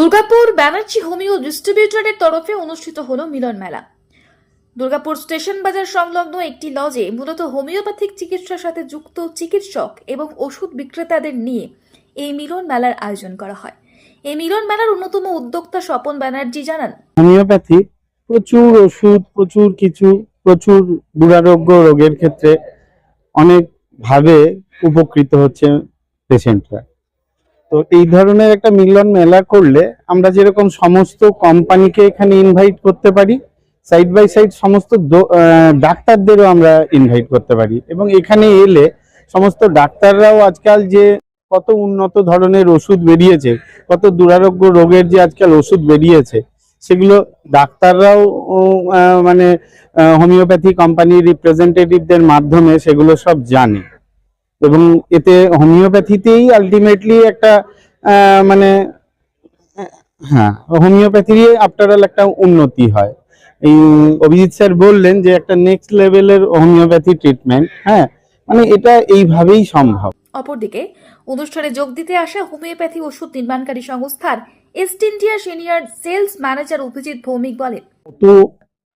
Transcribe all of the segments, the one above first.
Durgapur Banerjee homeo ডিস্ট্রিবিউটরের তরফে অনুষ্ঠিত হলো মিলন মেলা। দুর্গাপুর স্টেশন বাজার সংলগ্ন একটি লজে মূলত হোমিওপ্যাথিক চিকিৎসার সাথে যুক্ত চিকিৎসক এবং ওষুধ বিক্রেতাদের নিয়ে এই মিলন মেলার আয়োজন করা হয়। এই মিলন মেলার অন্যতম উদ্যোক্তা স্বপন ব্যানার্জি জানান, হোমিওপ্যাথি প্রচুর ওষুধ, প্রচুর কিছু, প্রচুর দুরারোগ্য রোগের ক্ষেত্রে অনেক ভাবে উপকৃত হচ্ছে পেশেন্টরা। তো এই ধরনের একটা মিলন মেলা করলে আমরা যেরকম সমস্ত কোম্পানিকে এখানে ইনভাইট করতে পারি সাইড বাই সাইড সমস্ত ডাক্তারদেরও আমরা ইনভাইট করতে পারি। এবং এখানে এলে সমস্ত ডাক্তাররাও আজকাল যে কত উন্নত ধরনের ওষুধ বেরিয়েছে, কত দুরারোগ্য রোগের যে আজকাল ওষুধ বেরিয়েছে, সেগুলো ডাক্তাররাও মানে হোমিওপ্যাথি কোম্পানির রিপ্রেজেন্টেটিভদের মাধ্যমে সেগুলো সব জানে। এবং এতে হোমিওপ্যাথিতেই আলটিমেটলি একটা মানে হ্যাঁ হোমিওপ্যাথি আফটার অল একটা উন্নতি হয়। এই অভিজিৎ স্যার বললেন যে একটা নেক্সট লেভেলের হোমিওপ্যাথি ট্রিটমেন্ট হ্যাঁ মানে এটা এইভাবেই সম্ভব। অপরদিকে অনুষ্ঠানে যোগ দিতে আসা হোমিওপ্যাথি ওষুধ নির্মাণকারী সংস্থার East India senior sales manager Abhijit Bhowmick বলেন কত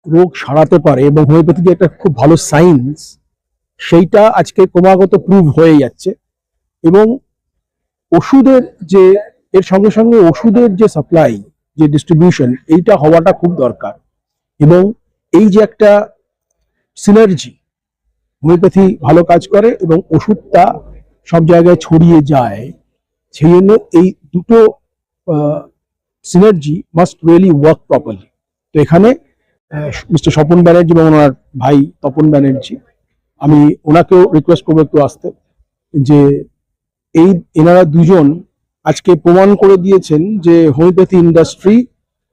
রোগ সারাতে পারে এবং হোমিওপ্যাথি একটা খুব ভালো সায়েন্স সেইটা আজকে ক্রমাগত প্রুভ হয়ে যাচ্ছে এবং ওষুধের যে, এর সঙ্গে সঙ্গে ওষুধের যে সাপ্লাই যে ডিস্ট্রিবিউশন এইটা হওয়াটা খুব দরকার এবং এই যে একটা সিনার্জি হোমিওপ্যাথি ভালো কাজ করে এবং ওষুধটা সব জায়গায় ছড়িয়ে যায়, সেই জন্য এই দুটো synergy must really work properly তো এখানে মিস্টার স্বপন ব্যানার্জি এবং ওনার ভাই তপন ব্যানার্জি আমি ওনাকেও রিকোয়েস্ট করব একটু আসতে, যে এই এনারা দুজন আজকে প্রমাণ করে দিয়েছেন যে হোমিওপ্যাথি ইন্ডাস্ট্রি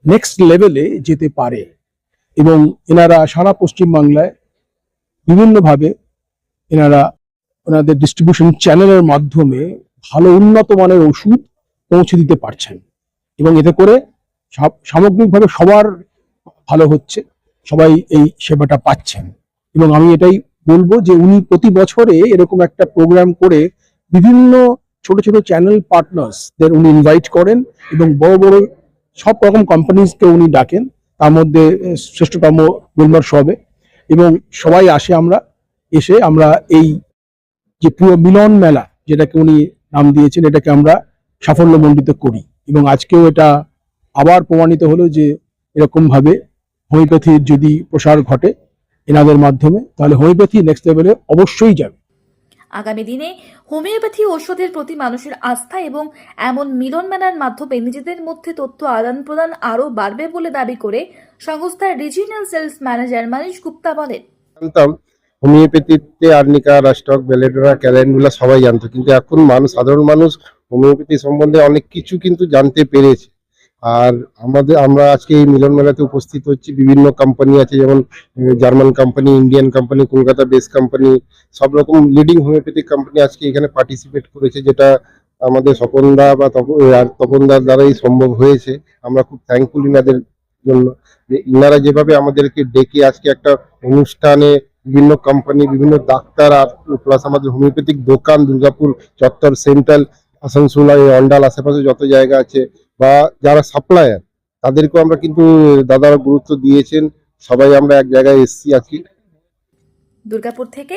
নেক্সট লেভেলে যেতে পারে। এবং এনারা সারা পশ্চিমবাংলায় বিভিন্নভাবে এনারা ওনাদের ডিস্ট্রিবিউশন চ্যানেলের মাধ্যমে ভালো উন্নত মানের ওষুধ পৌঁছে দিতে পারছেন। এবং এতে করে সামগ্রিকভাবে সবার ভালো হচ্ছে, সবাই এই সেবাটা পাচ্ছেন। এবং আমি এটাই বলব যে উনি প্রতি বছরে এরকম একটা প্রোগ্রাম করে বিভিন্ন ছোট ছোট চ্যানেল পার্টনার্সদের উনি ইনভাইট করেন এবং বড় বড় সব রকম কোম্পানিজকে উনি ডাকেন। তার মধ্যে শ্রেষ্ঠতম গুলমার সবে। এবং সবাই আসে আমরা, এসে আমরা এই যে পুরো মিলন মেলা, যেটাকে উনি নাম দিয়েছেন, এটাকে আমরা সাফল্যমণ্ডিত করি। এবং আজকেও এটা আবার প্রমাণিত হলো যে এরকম ভাবে হোমিওপ্যাথির যদি প্রসার ঘটে এনাদের মাধ্যমে তাহলে হোমিওপ্যাথি নেক্সট লেভেলে অবশ্যই যাবে। আগামী দিনে হোমিওপ্যাথি ওষুধের প্রতি মানুষের আস্থা এবং এমন মিলন মেলার মাধ্যমে নিজেদের মধ্যে তথ্য আদান প্রদান আরও বাড়বে বলে দাবি করে সংস্থার regional sales manager Manish Gupta বলেন। জানতাম হোমিওপ্যাথিতে আর্নিকা রাস্টক বেলেডোরা ক্যালেন্ডুলা সবাই জানতো কিন্তু এখন মানুষ সাধারণ মানুষ হোমিওপ্যাথি সম্বন্ধে অনেক কিছু কিন্তু জানতে পেরেছে। আর আমাদের, আমরা আজকে এই মিলন মেলাতে উপস্থিত হচ্ছি। বিভিন্ন কোম্পানি আছে, যেমন German company Indian company Kolkata base company সব রকম লিডিং হোমিওপ্যাথিক কোম্পানি আজকে এখানে পার্টিসিপেট করেছে, যেটা আমাদের স্বপনদা বা তপনদার দ্বারাই সম্ভব হয়েছে। আমরা খুব থ্যাঙ্কফুল ইনাদের জন্য। ইনারা যেভাবে আমাদেরকে ডেকে আজকে একটা অনুষ্ঠানে বিভিন্ন কোম্পানি বিভিন্ন ডাক্তার আর প্লাস আমাদের হোমিওপ্যাথিক দোকান, দুর্গাপুর চত্বর সেন্ট্রাল আসানসোল অন্ডাল আশেপাশে যত জায়গা আছে বা যারা সাপ্লায়ার তাদেরকেও আমরা কিন্তু দাদারা গুরুত্ব দিয়েছেন। সবাই আমরা এক জায়গায় এসছি আজকে। দুর্গাপুর থেকে